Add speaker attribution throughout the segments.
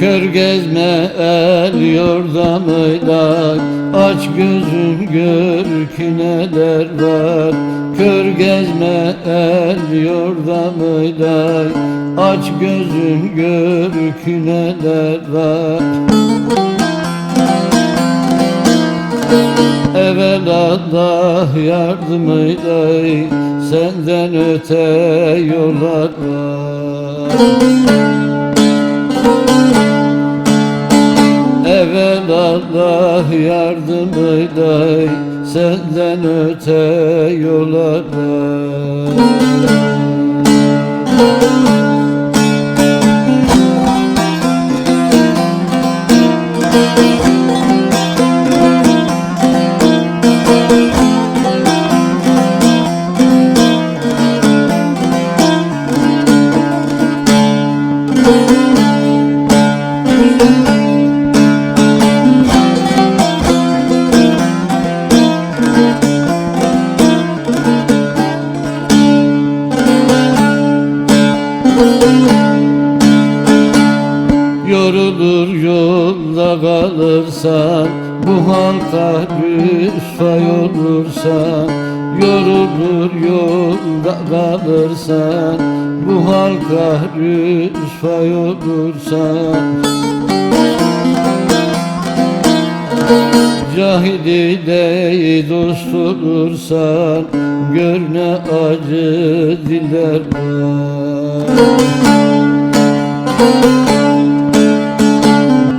Speaker 1: Kör gezme el yordamıyla Aç gözün gör ki neler var. Kör gezme el yordamıyla Aç gözün gör ki neler var. Evvel Allah yardımıyla Senden öte yollar var. Evvel Allah yardımıyla Senden öte yollar var Yorulur yolda kalırsan Bu halka rüsvay olursan Yorulur yolda kalırsan Bu halka rüsvay olursan Cahil ile dost olursan Gör ne acı diller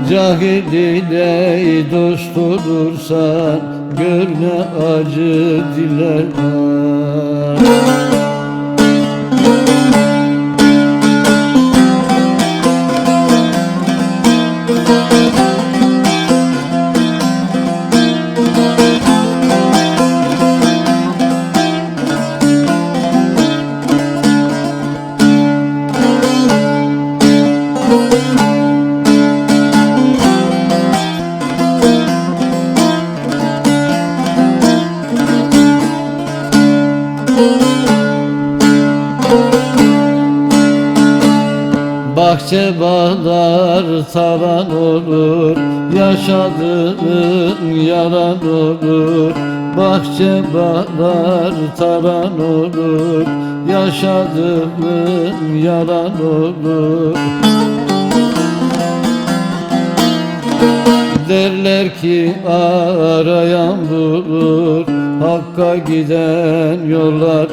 Speaker 1: Cahil ile dost olursan Gör ne acı diller var Bahçe bağlar talan olur Yaşadığın yalan olur. Bahçe bağlar talan olur Yaşadığın yalan olur. Derler ki arayan bulur Hakka giden yollar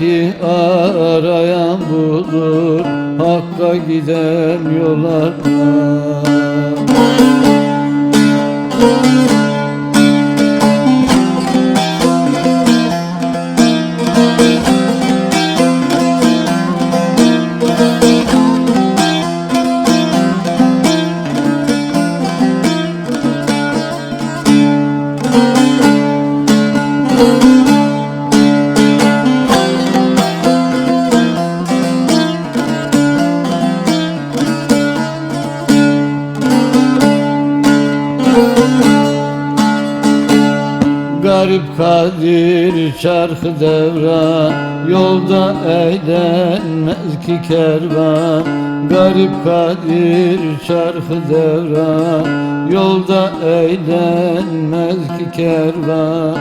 Speaker 1: var Derler ki arayan bulur Hakka giden yollar. var Garip Kadir çarkı devran Yolda eğlenmez ki kervan. Garip Kadir çarkı devran Yolda eğlenmez ki kervan.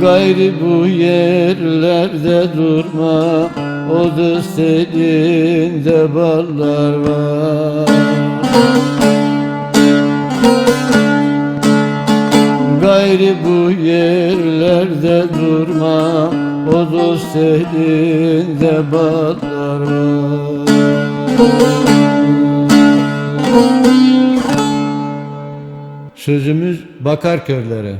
Speaker 1: Gayri bu yerlerde durma O dost elinde ballar var. Gayri bu yerlerde durma O dost elinde ballar var Sözümüz bakar körlere